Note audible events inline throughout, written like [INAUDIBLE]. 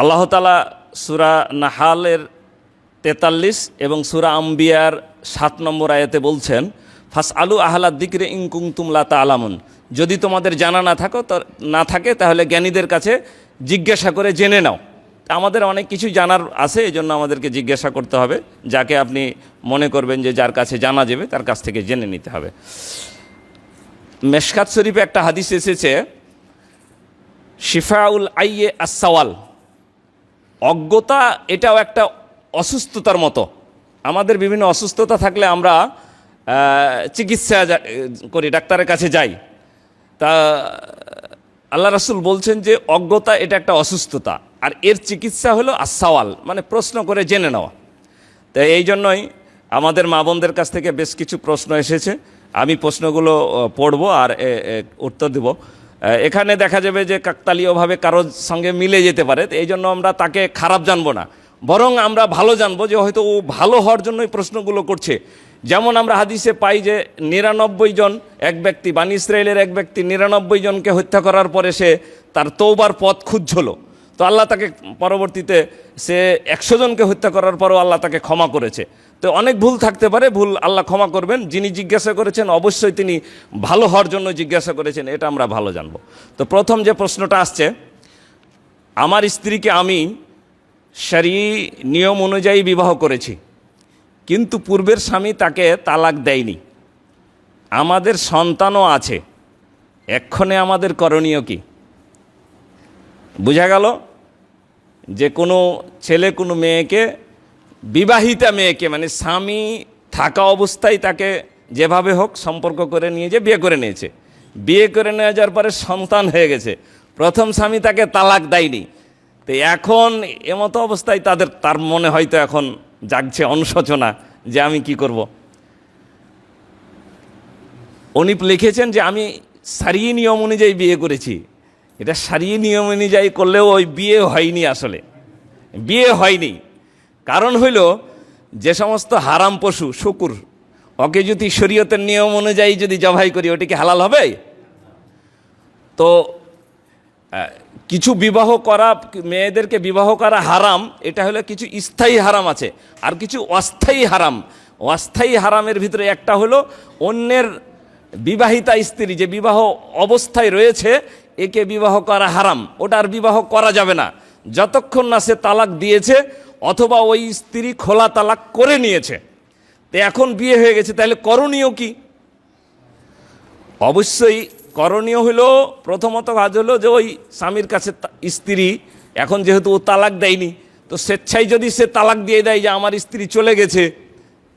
আল্লাহ তালা সুরা নাহালের তেতাল্লিশ এবং সুরা আম্বিয়ার সাত নম্বর আয়াতে বলছেন ফাস আলু আহলাদ দিকরে ইংকুং তুমলা তা আলামুন যদি তোমাদের জানা না থাকো না থাকে, তাহলে জ্ঞানীদের কাছে জিজ্ঞাসা করে জেনে নাও। আমাদের অনেক কিছু জানার আছে এই জন্য আমাদেরকে জিজ্ঞাসা করতে হবে, যাকে আপনি মনে করবেন যে যার কাছে জানা যাবে, তার কাছ থেকে জেনে নিতে হবে। মেশকাত শরীফে একটা হাদিস এসেছে, শিফাউল আইয়ে আসাওয়াল অজ্ঞতা এটাও একটা অসুস্থতার মতো। আমাদের বিভিন্ন অসুস্থতা থাকলে আমরা চিকিৎসা করি, ডাক্তারের কাছে যাই। তা, আল্লাহ রাসুল বলছেন যে অজ্ঞতা এটা একটা অসুস্থতা। আর এর চিকিৎসা হলো আসাওয়াল মানে প্রশ্ন করে জেনে নেওয়া। তো এই জন্যই আমাদের মা বোনদের কাছ থেকে বেশ কিছু প্রশ্ন এসেছে। আমি প্রশ্নগুলো পড়ব আর উত্তর দেব। এখানে দেখা যাবে যে কাকতালীয়ভাবে কারোর সঙ্গে মিলে যেতে পারে এই জন্য আমরা তাকে খারাপ জানব না। বরং আমরা ভালো জানব যে হয়তো ও ভালো হওয়ার জন্যই প্রশ্নগুলো করছে। যেমন আমরা হাদিসে পাই যে নিরানব্বই জন এক ব্যক্তি, বানি ইসরায়েলের এক ব্যক্তি নিরানব্বই জনকে হত্যা করার পরে সে তার তৌবার পথ খুঁজছিল। তো আল্লাহ তাকে পরবর্তীতে সে একশো জনকে হত্যা করার পরও আল্লাহ তাকে ক্ষমা করেছে। তো অনেক ভুল থাকতে পারে, ভুল আল্লাহ ক্ষমা করবেন। যিনি জিজ্ঞাসা করেছেন, অবশ্যই তিনি ভালো হওয়ার জন্য জিজ্ঞাসা করেছেন, এটা আমরা ভালো জানব। তো প্রথম যে প্রশ্নটা আসছে, আমার স্ত্রীকে আমি সারি নিয়ম অনুযায়ী বিবাহ করেছি, কিন্তু পূর্বের স্বামী তাকে তালাক দেয়নি। আমাদের সন্তানও আছে, এক্ষণে আমাদের করণীয় কি? বোঝা গেল? যে কোনো ছেলে, কোনো মেয়েকে বিবাহিতা মেয়েকে মানে স্বামী থাকা অবস্থায় তাকে যেভাবে হোক সম্পর্ক করে নিয়ে যে বিয়ে করে নিয়েছে। বিয়ে করে নিয়ে যাওয়ার পরে সন্তান হয়ে গেছে। প্রথম স্বামী তাকে তালাক দেয়নি। তো এখন এমতো অবস্থায় তাদের, তার মনে হয়তো এখন জাগছে অনুশোচনা যে আমি কি করব। উনি লিখেছেন যে আমি সারিয়ে নিয়ম অনুযায়ী বিয়ে করেছি। এটা সারিয়ে নিয়ম অনুযায়ী করলেও ওই বিয়ে হয়নি আসলে। বিয়ে হয়নি। কারণ হইল, যে সমস্ত হারাম পশু, শুকুর, ওকে যদি শরীয়তের নিয়ম অনুযায়ী যদি জবাই করি, ওটি কি হালাল হবে? তো কিছু বিবাহ করা, মেয়েদেরকে বিবাহ করা হারাম, এটা হলো কিছু স্থায়ী হারাম আছে। আর কিছু অস্থায়ী হারাম, অস্থায়ী হারামের ভিতরে একটা হলো, অন্যের বিবাহিতা স্ত্রী যে বিবাহ অবস্থায় রয়েছে, একে বিবাহ করা হারাম ওটা আর বিবাহ করা যাবে না। যতক্ষণ না সে তালাক দিয়েছে অথবা ওই স্ত্রী খোলা তালাক করে নিয়েছে, তো এখন বিয়ে হয়ে গেছে, তাহলে করণীয় কি? অবশ্যই করণীয় হলো, প্রথমত কাজ হলো যে ওই স্বামীর কাছে স্ত্রী এখন যেহেতু ও তালাক দেয়নি, তো স্বেচ্ছায় যদি সে তালাক দিয়ে দেয় যে আমার স্ত্রী চলে গেছে,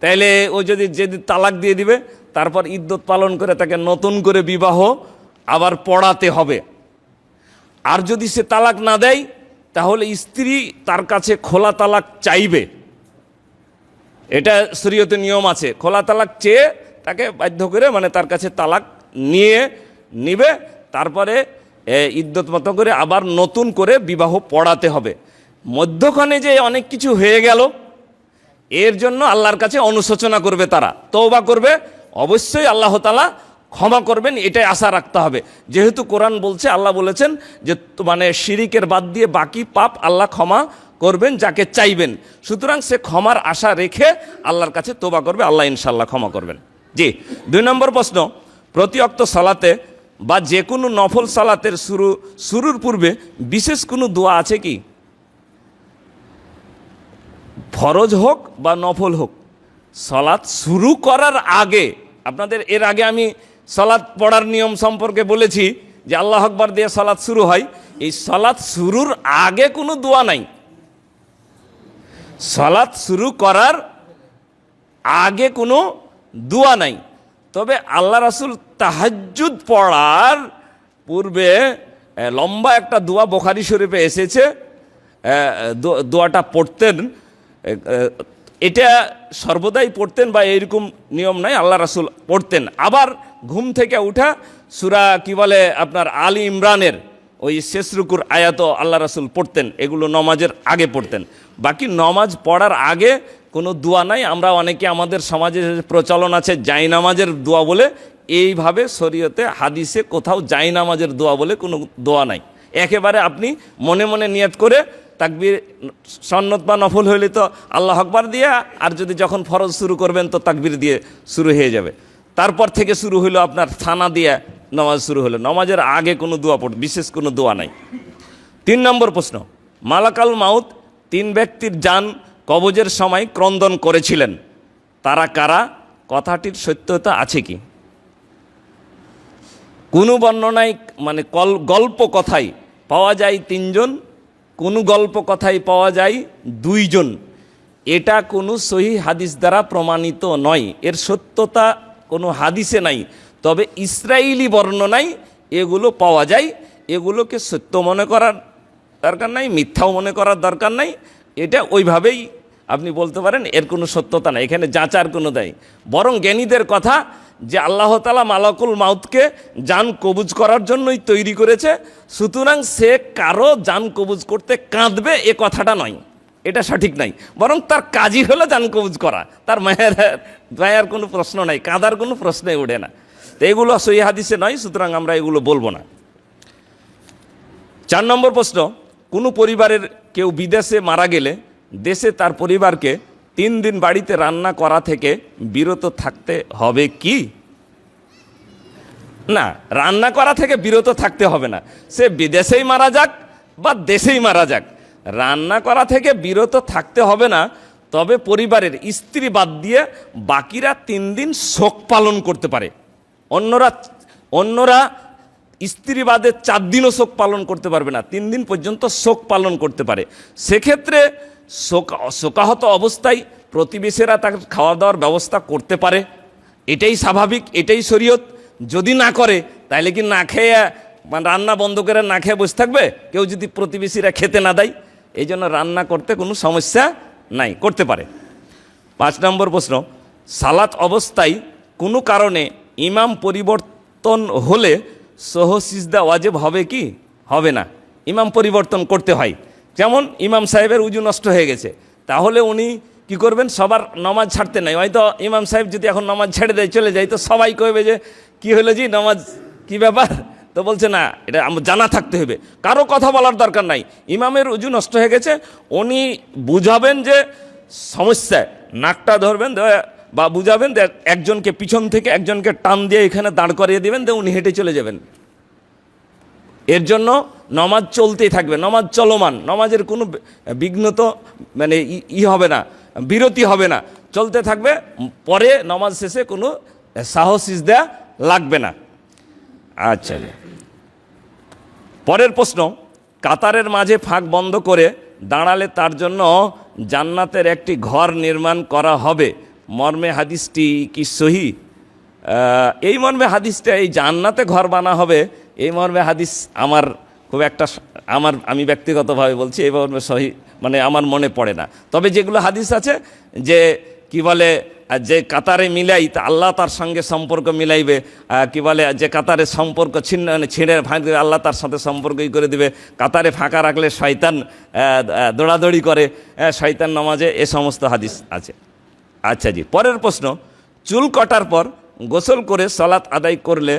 তাহলে ও যদি যদি তালাক দিয়ে দিবে, তারপর ইদ্যত পালন করে তাকে নতুন করে বিবাহ আবার পড়াতে হবে। আর যদি সে তালাক না দেয় তাহলে স্ত্রী তার কাছে খোলা তালাক চাইবে। এটা শরীয়তে নিয়ম আছে। খোলা তালাক চেয়ে তাকে বাধ্য করে মানে তার কাছে তালাক নিয়ে নিবে। তারপরে ইদ্যত মতো করে আবার নতুন করে বিবাহ পড়াতে হবে। মধ্যখানে যে অনেক কিছু হয়ে গেল, এর জন্য আল্লাহর কাছে অনুশোচনা করবে তারা। তৌবা করবে। অবশ্যই আল্লাহ তালা ক্ষমা করবেন, এটাই আশা রাখতে হবে। যেহেতু কোরআন বলছে, আল্লাহ বলেছেন যে মানে শিরিকের বাদ দিয়ে বাকি পাপ আল্লাহ ক্ষমা করবেন, যাকে চাইবেন। সুতরাং সে ক্ষমার আশা রেখে আল্লাহর কাছে তোবা করবে, আল্লাহ ইনশাল্লাহ ক্ষমা করবেন। জি, দুই নম্বর প্রশ্ন প্রতি অক্ত সালাতে বা যে কোনো নফল সালাতের শুরু, শুরুর পূর্বে বিশেষ কোনো দোয়া আছে কি? ফরজ হোক বা নফল হোক সলাৎ শুরু করার আগে, আপনাদের এর আগে আমি সলাৎ পড়ার নিয়ম সম্পর্কে বলেছি যে আল্লাহ আকবার দিয়ে সলাৎ শুরু হয়। এই সলাৎ শুরুর আগে কোনো দোয়া নাই। সলাৎ শুরু করার আগে কোনো দোয়া নাই। তবে আল্লাহ রাসুল তাহাজ্জুদ পড়ার পূর্বে লম্বা একটা দোয়া বোখারি শরীফে এসেছে। দোয়াটা পড়তেন। এটা সর্বদাই পড়তেন বা এরকম নিয়ম নাই, আল্লাহ রাসুল পড়তেন। আবার ঘুম থেকে উঠা সুরা কি বলে আপনার আলী ইমরানের ওই শেষ রুকুর আয়াত আল্লাহ রাসুল পড়তেন, এগুলো নমাজের আগে পড়তেন। বাকি নমাজ পড়ার আগে কোনো দোয়া নাই, আমরা অনেকে আমাদের সমাজে প্রচলন আছে জাই নামাজের দোয়া বলে, এইভাবে শরীয়তে হাদিসে কোথাও জাই নামাজের দোয়া বলে কোনো দোয়া নাই। একেবারে আপনি মনে মনে নিয়ত করে তাকবির সন্নত বা নফল হইলে তো আল্লাহ আকবার দিয়ে, আর যদি যখন ফরজ শুরু করবেন তো তাকবির দিয়ে শুরু হয়ে যাবে। তারপর থেকে শুরু হলো আপনার থানা দিয়ে নামাজ শুরু হলো। নামাজের আগে কোনো দোয়া পড়, বিশেষ কোনো দোয়া নাই। তিন নম্বর প্রশ্ন, মালাকাল মাউত তিন ব্যক্তির যান কবজের সময় ক্রন্দন করেছিলেন। তারা কারা? কথাটির সত্যতা আছে কি? কোনো বর্ণনায় মানে কল, গল্প কথাই পাওয়া যায় তিনজন, কোনো গল্প কথাই পাওয়া যায় দুইজন। এটা কোনো সহি হাদিস দ্বারা প্রমাণিত নয়। এর সত্যতা কোনো হাদিসে নাই। তবে ইসরায়েলি বর্ণনায় এগুলো পাওয়া যায়। এগুলোকে সত্য মনে করার দরকার নাই, মিথ্যাও মনে করার দরকার নাই। এটা ওইভাবেই আপনি বলতে পারেন, এর কোনো সত্যতা নাই। এখানে যাচার কোনো দেয়। বরং জ্ঞানীদের কথা যে আল্লাহ তালা মালাকুল মাউতকে যান কবুজ করার জন্যই তৈরি করেছে, সুতরাং সে কারও যান কবুজ করতে কাঁদবে, এ কথাটা নয়। এটা সঠিক নাই। বরং তার কাজই হলো যান কবুজ করা। তার মায়ের মায়ের কোনো প্রশ্ন নাই, কাঁদার কোনো প্রশ্নই ওঠে না। তো এগুলো সহি হাদিসে নয়, সুতরাং আমরা এগুলো বলব না। চার নম্বর প্রশ্ন, কোনো পরিবারের কেউ বিদেশে মারা গেলে দেশে তার পরিবারকে তিন দিন বাড়িতে রান্না করা থেকে বিরত থাকতে হবে কি? না, রান্না করা থেকে বিরত থাকতে হবে না। সে বিদেশেই মারা যাক বা দেশেই মারা যাক। রান্না করা থেকে বিরত থাকতে হবে না, তবে পরিবারের স্ত্রী বাদ দিয়ে বাকিরা তিন দিন শোক পালন করতে পারে। অন্যরা অন্যরা স্ত্রী বাদে চার দিনও শোক পালন করতে পারবে না, তিন দিন পর্যন্ত শোক পালন করতে পারে। সেক্ষেত্রে শোক, শোকাহত অবস্থায় প্রতিবেশীরা তাকে খাওয়া দাওয়ার ব্যবস্থা করতে পারে। এটাই স্বাভাবিক, এটাই শরীয়ত। যদি না করে তাহলে কি না খেয়ে মানে রান্না বন্ধ করে না খেয়ে বসে থাকবে? কেউ যদি প্রতিবেশীরা খেতে না দেয় এই জন্য রান্না করতে কোনো সমস্যা নাই, করতে পারে। পাঁচ নম্বর প্রশ্ন, সালাত অবস্থায় কোনো কারণে ইমাম পরিবর্তন হলে সহসিজদা ওয়াজেব হবে কি? হবে না। ইমাম পরিবর্তন করতে হয়। যেমন ইমাম সাহেবের উজু নষ্ট হয়ে গেছে, তাহলে উনি কি করবেন? সবার নমাজ ছাড়তে নাই। হয়তো ইমাম সাহেব যদি এখন নমাজ ছেড়ে দেয়, চলে যায়, তো সবাই কইবে যে, কি হলো জি, নমাজ কি ব্যাপার? তো বলছে, না, এটা আমার জানা থাকতে হবে। কারও কথা বলার দরকার নাই। ইমামের উজু নষ্ট হয়ে গেছে। উনি বুঝাবেন যে সমস্যা। নাকটা ধরবেন বা বুঝাবেন একজনকে পিছন থেকে একজনকে টান দিয়ে এখানে দাঁড় করিয়ে দেবেন দিয়ে উনি হেঁটে চলে যাবেন। এর জন্য নমাজ চলতেই থাকবে। নমাজ চলমান। নমাজের কোনো বিঘ্ন তো মানে ই- হবে না, বিরতি হবে না। চলতে থাকবে। পরে নমাজ শেষে কোনো সাহসিস দেয়া লাগবে না। আচ্ছা। পরের প্রশ্ন, কাতারের মাঝে ফাঁক বন্ধ করে দাঁড়ালে তার জন্য জান্নাতের একটি ঘর নির্মাণ করা হবে। মর্মে হাদিসটি কি সহি? এই মর্মে হাদিসটা এই জান্নাতে ঘর বানা হবে, এই মর্মে হাদিস আমার খুব একটা আমার, আমি ব্যক্তিগতভাবে বলছি, এই মর্মে সহি মানে আমার মনে পড়ে না। তবে যেগুলো হাদিস আছে যে, কি বলে যে কাতারে মিলাই, তা আল্লাহ তার সঙ্গে সম্পর্ক মিলাইবে। কি বলে, যে কাতারে সম্পর্ক ছিন্ন, ছিঁড়ে দেবে, আল্লাহ তার সাথে সম্পর্কই করে দিবে। কাতারে ফাঁকা রাখলে শয়তান দৌড়াদৌড়ি করে। শয়তান নামাজে এ সমস্ত হাদিস আছে। আচ্ছা জি, পরের প্রশ্ন, চুল কাটার পর গোসল করে সলাৎ আদায় করলে,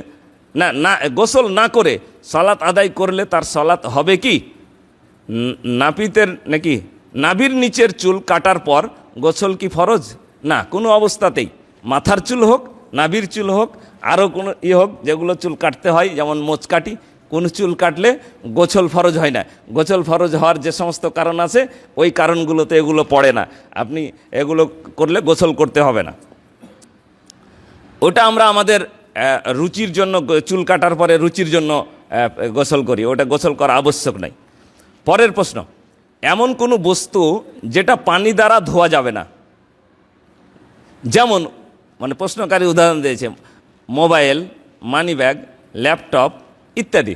না না, গোসল না করে সলাৎ আদায় করলে তার সলাৎ হবে কি? নাপিতের নাকি, নাভির নিচের চুল কাটার পর গোসল কি ফরজ? না, কোনো অবস্থাতেই। মাথার চুল হোক, নাভির চুল হোক, আরও কোনো ই হোক, যেগুলো চুল কাটতে হয়, যেমন মোচ কাটি, কোন চুল কাটলে গোছল ফরজ হয় না। গোছল ফরজ হওয়ার যে সমস্ত কারণ আছে, ওই কারণগুলোতে এগুলো পড়ে না। আপনি এগুলো করলে গোসল করতে হবে না। ওটা আমরা আমাদের রুচির জন্য, চুল কাটার পরে রুচির জন্য গোসল করি। ওটা গোসল করা আবশ্যক নাই। পরের প্রশ্ন, এমন কোনো বস্তু যেটা পানি দ্বারা ধোয়া যাবে না। যেমন মানে প্রশ্নকারী উদাহরণ দিয়েছে, মোবাইল, মানি ব্যাগ, ল্যাপটপ ইত্যাদি।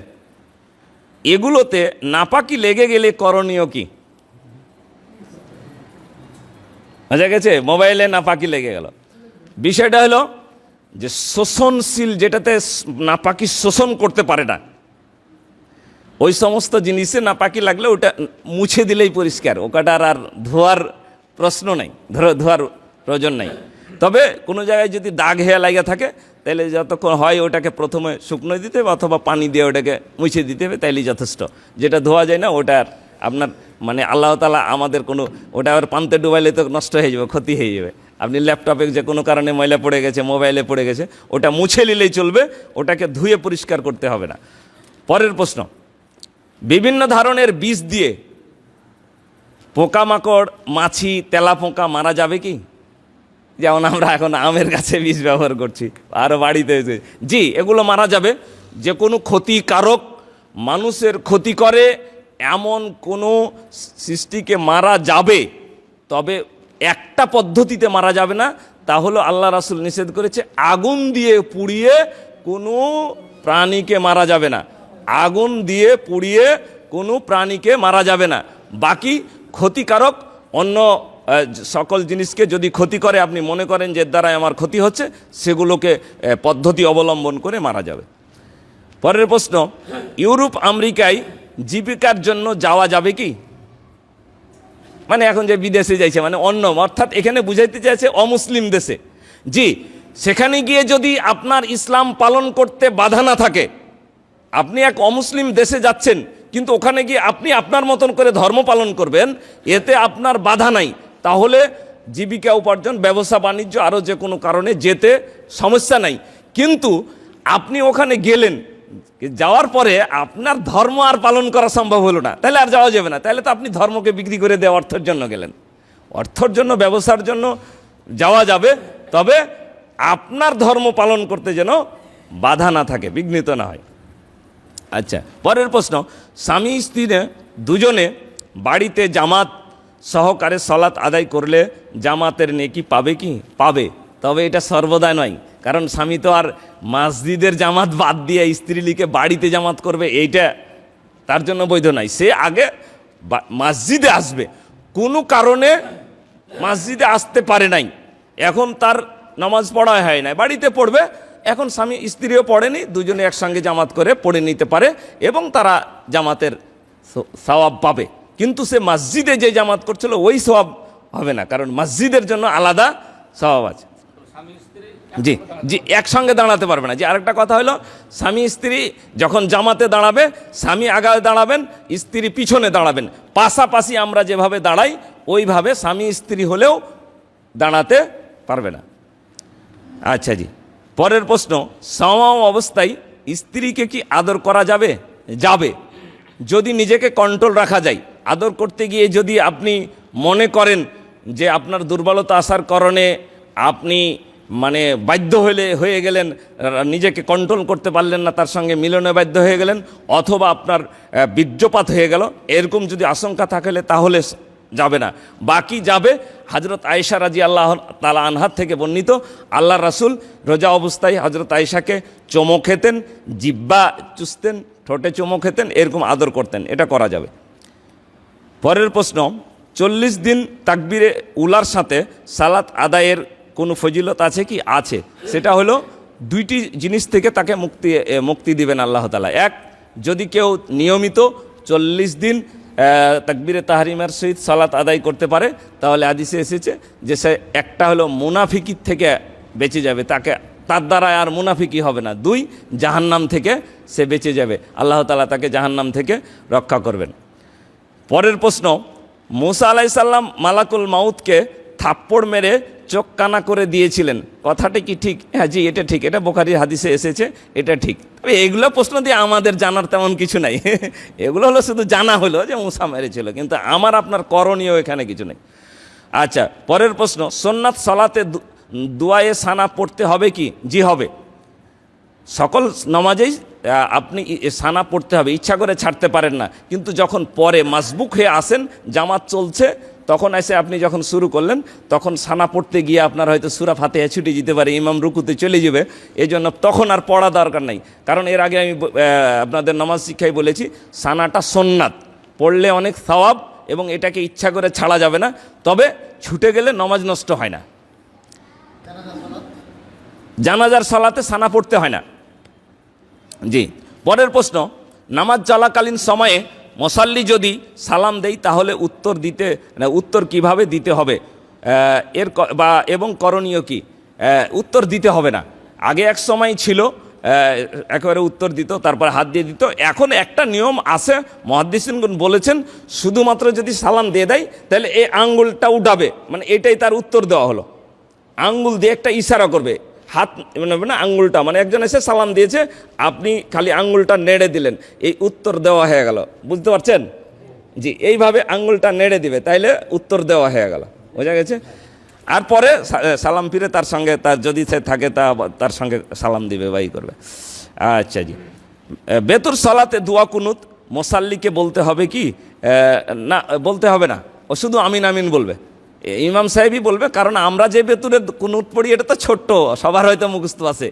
এগুলোতে নাপাকি লেগে গেলে করণীয় কি? বোঝা গেছে? মোবাইলে নাপাকি লেগে গেল। বিষয়টা হলো যে শোষণশীল যেটাতে নাপাকি শোষণ করতে পারে না, ওই সমস্ত জিনিসে নাপাকি লাগলে ওটা মুছে দিলেই পরিষ্কার। ওটার আর ধোয়ার প্রশ্ন নেই ধোয়ার প্রয়োজন নেই। তবে কোনো জায়গায় যদি দাগ হেয়া লাগে থাকে তাহলে যতক্ষণ হয় ওটাকে প্রথমে শুকনো দিতে হবে অথবা পানি দিয়ে ওটাকে মুছে দিতে হবে, তাইলেই যথেষ্ট। যেটা ধোয়া যায় না ওটার আপনার মানে আল্লাহ তালা আমাদের কোনো, ওটা আবার পান্তে ডুবাইলে তো নষ্ট হয়ে যাবে, ক্ষতি হয়ে যাবে। আপনি ল্যাপটপে যে কোনো কারণে ময়লা পড়ে গেছে, মোবাইলে পড়ে গেছে, ওটা মুছে নিলেই চলবে, ওটাকে ধুয়ে পরিষ্কার করতে হবে না। পরের প্রশ্ন, বিভিন্ন ধরনের বীজ দিয়ে পোকামাকড়, মাছি তেলা পোকা মারা যাবে কি? যেমন আমরা এখন আমের গাছে বিষ ব্যবহার করছি আরও বাড়িতে। জি, এগুলো মারা যাবে। যে কোনো ক্ষতিকারক মানুষের ক্ষতি করে, এমন কোনো সৃষ্টিকে মারা যাবে। তবে একটা পদ্ধতিতে মারা যাবে না, তা হলো আল্লাহ রাসুল নিষেধ করেছে, আগুন দিয়ে পুড়িয়ে কোনো প্রাণীকে মারা যাবে না। আগুন দিয়ে পুড়িয়ে কোনো প্রাণীকে মারা যাবে না। বাকি ক্ষতিকারক অন্য সকল জিনিসকে যদি ক্ষতি করে, আপনি মনে করেন যে দ্বারাই আমার ক্ষতি হচ্ছে, সেগুলোকে পদ্ধতি অবলম্বন করে মারা যাবে। পরের প্রশ্ন, ইউরোপ আমেরিকায় জীবিকার জন্য যাওয়া যাবে কি? মানে এখন যে বিদেশে যাইছে মানে অন্য, অর্থাৎ এখানে বুঝাইতে চাইছে অমুসলিম দেশে। জি, সেখানে গিয়ে যদি আপনার ইসলাম পালন করতে বাধা না থাকে, আপনি এক অমুসলিম দেশে যাচ্ছেন, কিন্তু ওখানে গিয়ে আপনি আপনার মতন করে ধর্ম পালন করবেন, এতে আপনার বাধা নাই। তাহলে জীবিকা উপার্জন, ব্যবসা, বাণিজ্য আরও যে কোনো কারণে যেতে সমস্যা নাই। কিন্তু আপনি ওখানে গেলেন, যাওয়ার পরে আপনার ধর্ম আর পালন করা সম্ভব হলো না। তাহলে আর যাওয়া যাবে না। তাহলে তো আপনি ধর্মকে বিক্রি করে দেওয়া অর্থের জন্য গেলেন। অর্থর জন্য, ব্যবসার জন্য যাওয়া যাবে, তবে আপনার ধর্ম পালন করতে যেন বাধা না থাকে, বিঘ্নিত না হয়। আচ্ছা পরের প্রশ্ন, স্বামী স্ত্রী দুজনে বাড়িতে জামাত সহকারে সলাৎ আদায় করলে জামাতের নেকি পাবে কি? পাবে। তবে এটা সর্বদা নয়। কারণ স্বামী তো আর মসজিদের জামাত বাদ দিয়ে স্ত্রীলিকে বাড়িতে জামাত করবে, এইটা তার জন্য বৈধ নাই সে আগে মসজিদে আসবে। কোনো কারণে মসজিদে আসতে পারে নাই। এখন তার নামাজ পড়া হয় না বাড়িতে পড়বে। এখন স্বামী স্ত্রীও পড়েনি। দুজনে একসঙ্গে জামাত করে পড়ে নিতে পারে এবং তারা জামাতের সওয়াব পাবে। কিন্তু সে মসজিদে যে জামাত করছিল, ওই সওয়াব হবে না, কারণ মসজিদের জন্য আলাদা স্বভাব আছে। জি জি, একসঙ্গে দাঁড়াতে পারবে না। যে আরেকটা কথা হলো, স্বামী স্ত্রী যখন জামাতে দাঁড়াবে, স্বামী আগায় দাঁড়াবেন, স্ত্রী পিছনে দাঁড়াবেন। পাশাপাশি আমরা যেভাবে দাঁড়াই, ওইভাবে স্বামী স্ত্রী হলেও দাঁড়াতে পারবে না। আচ্ছা জি, পরের প্রশ্ন সমাম অবস্থায় স্ত্রীকে কি আদর করা যাবে? যাবে। যদি নিজেকে কন্ট্রোল রাখা যায় আদর করতে গিয়ে যদি আপনি মনে করেন যে আপনার দুর্বলতা আসার কারণে আপনি মানে বাধ্য হলে, হয়ে গেলেন, নিজেকে কন্ট্রোল করতে পারলেন না, তার সঙ্গে মিলনে বাধ্য হয়ে গেলেন, অথবা আপনার বীর্যপাত হয়ে গেল, এরকম যদি আশঙ্কা থাকলে তাহলে যাবে না। বাকি যাবে হজরত আয়েশা রাজি আল্লাহ তালা আনহার থেকে বর্ণিত, আল্লাহ রাসুল রোজা অবস্থায় হজরত আয়েশাকে চমো খেতেন জিব্বা চুষতেন, ঠোঁটে চুমো খেতেন, এরকম আদর করতেন, এটা করা যাবে। পরের প্রশ্ন, চল্লিশ দিন তাকবিরে উলার সাথে সালাত আদায়ের কোনো ফজিলত আছে কি? আছে। সেটা হলো দুইটি জিনিস থেকে তাকে মুক্তি মুক্তি দিবেন আল্লাহ তালা এক, যদি কেউ নিয়মিত চল্লিশ দিন তাকবিরে তাহারিমার সহিত সালাত আদায় করতে পারে, তাহলে আদিসে এসেছে যে সে একটা হলো মুনাফিকির থেকে বেঁচে যাবে। তাকে, তার দ্বারা আর মুনাফিকি হবে না। দুই, জাহান্নাম থেকে সে বেঁচে যাবে। আল্লাহ তালা তাকে জাহান্নাম থেকে রক্ষা করবেন। পরের প্রশ্ন, মুসা আলাইসাল্লাম মালাকুল মাউতকে থাপ্পড় মেরে চোখ কানা করে দিয়েছিলেন। কথাটা কি ঠিক? হ্যাঁ জি, এটা ঠিক। এটা বোখারি হাদিসে এসেছে, এটা ঠিক। তবে এগুলো প্রশ্ন দিয়ে আমাদের জানার তেমন কিছু নাই। [LAUGHS] এগুলো হলো শুধু জানা হলো যে মুসা মেরেছিল, কিন্তু আমার আপনার করণীয় এখানে কিছু নেই। আচ্ছা পরের প্রশ্ন, সোননাথ সলাতে দুয়ায়ে সানা পড়তে হবে কি? জি, হবে। সকল নামাজেই আপনি সানা পড়তে হবে, ইচ্ছা করে ছাড়তে পারেন না। কিন্তু যখন পরে মাসবুক হয়ে আসেন, জামাত চলছে, তখন এসে আপনি যখন শুরু করলেন, তখন সানা পড়তে গিয়ে আপনার হয়তো সুরা ফাতেহা ছুটে যেতে পারে, ইমাম রুকুতে চলে যাবে। এই জন্য তখন আর পড়া দরকার নাই। কারণ এর আগে আমি আপনাদের নামাজ শিক্ষায় বলেছি, সানাটা সোননাথ। পড়লে অনেক সওয়াব এবং এটাকে ইচ্ছা করে ছাড়া যাবে না। তবে ছুটে গেলে নামাজ নষ্ট হয় না। জানাজার সালাতে সানা পড়তে হয় না। জি, পরের প্রশ্ন, নামাজ চলাকালীন সময়ে মশাল্লি যদি সালাম দেই তাহলে উত্তর দিতে উত্তর কীভাবে দিতে হবে? এর বা, এবং করণীয় কি? উত্তর দিতে হবে না। আগে এক সময় ছিল একেবারে উত্তর দিত, তারপর হাত দিয়ে দিত। এখন একটা নিয়ম আছে মহাদ্দিসিনগুন বলেছেন, শুধুমাত্র যদি সালাম দিয়ে দেয়, তাহলে এই আঙ্গুলটা উঠাবে। মানে এটাই তার উত্তর দেওয়া হলো। আঙ্গুল দিয়ে একটা ইশারা করবে। হাত মানে মানে আঙ্গুলটা মানে একজন এসে সালাম দিয়েছে, আপনি খালি আঙ্গুলটা নেড়ে দিলেন। এই উত্তর দেওয়া হয়ে গেল। বুঝতে পারছেন? জি, এইভাবে আঙ্গুলটা নেড়ে দিবে, তাইলে উত্তর দেওয়া হয়ে গেল। বোঝা গেছে? আর পরে সালাম ফিরে তার সঙ্গে, তার যদি সে থাকে, তা তার সঙ্গে সালাম দিবে, বাই করবে। আচ্ছা জি। বেতুর সালাতে দোয়া কুনুত, মোসাল্লিকে বলতে হবে কি? না, বলতে হবে না। ও শুধু আমিন আমিন বলবে। ইমাম সাহেবই বলবে, কারণ আমরা যে বেতুরে কুনুত পড়ি, এটা তো ছোট্ট, সবার হয়তো মুখস্থ আছে।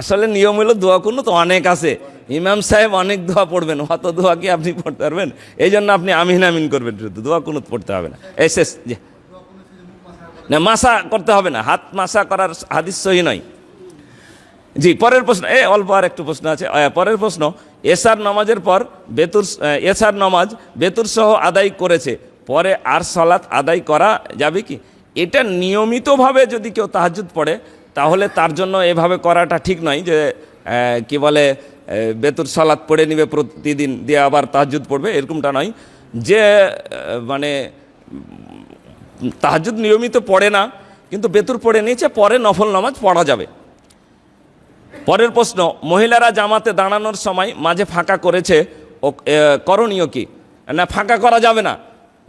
আসলে নিয়ম হলো দোয়া কুনুত অনেক আছে। ইমাম সাহেব অনেক দোয়া পড়বেন, অত দোয়া কি আপনি পড়তে পারবেন? এই জন্য আপনি আমিন আমিন করবেন, শুধু দোয়া কুনুত পড়তে হবে না। এই শেষ, জি। না, মাসা করতে হবে না, হাত মাসা করার হাদিস সহি নয়। জি, পরের প্রশ্ন, এ, অল্প আর একটু প্রশ্ন আছে। পরের প্রশ্ন, এসার নামাজের পর বেতুর, এসার নামাজ বেতুর সহ আদায় করেছে পরে আর সলাৎ আদায় করা যাবে কি? এটা নিয়মিতভাবে যদি কেউ তাহাজুদ পড়ে, তাহলে তার জন্য এভাবে করাটা ঠিক নয় যে কি বলে বেতুর সলাৎ পড়ে নিবে, প্রতিদিন দিয়ে আবার তাহাজুদ পড়বে, এরকমটা নয়। যে মানে তাহাজুদ নিয়মিত পড়ে না, কিন্তু বেতুর পড়ে নিয়েছে, পরে নফল নামাজ পড়া যাবে। পরের প্রশ্ন, মহিলারা জামাতে দাঁড়ানোর সময় মাঝে ফাঁকা করেছে, ও করণীয় কি? না, ফাঁকা করা যাবে না।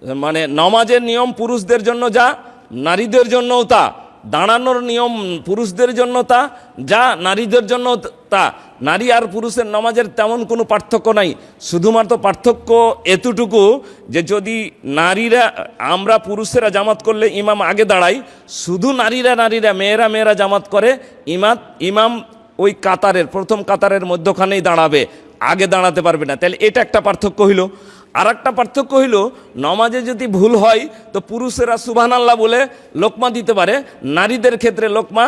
মানে নমাজের নিয়ম পুরুষদের জন্য যা, নারীদের জন্যও তা। দাঁড়ানোর নিয়ম পুরুষদের জন্য তা, যা, নারীদের জন্য তা। নারী আর পুরুষের নমাজের তেমন কোনো পার্থক্য নাই। শুধুমাত্র পার্থক্য এতটুকু যে যদি নারীরা, আমরা পুরুষেরা জামাত করলে ইমাম আগে দাঁড়াই শুধু নারীরা নারীরা, মেয়েরা মেয়েরা জামাত করে ইমাত ইমাম ওই কাতারের, প্রথম কাতারের মধ্যখানেই দাঁড়াবে। আগে দাঁড়াতে পারবে না। তাহলে এটা একটা পার্থক্য হইল। আর একটা পার্থক্য হইল, নমাজে যদি ভুল হয়, তো পুরুষেরা সুবাহ আল্লাহ বলে লোকমা দিতে পারে, নারীদের ক্ষেত্রে লোকমা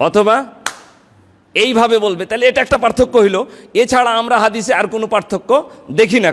অথবা এইভাবে বলবে। তাহলে এটা একটা পার্থক্য হইল। এছাড়া আমরা হাদিসে আর কোনো পার্থক্য দেখি না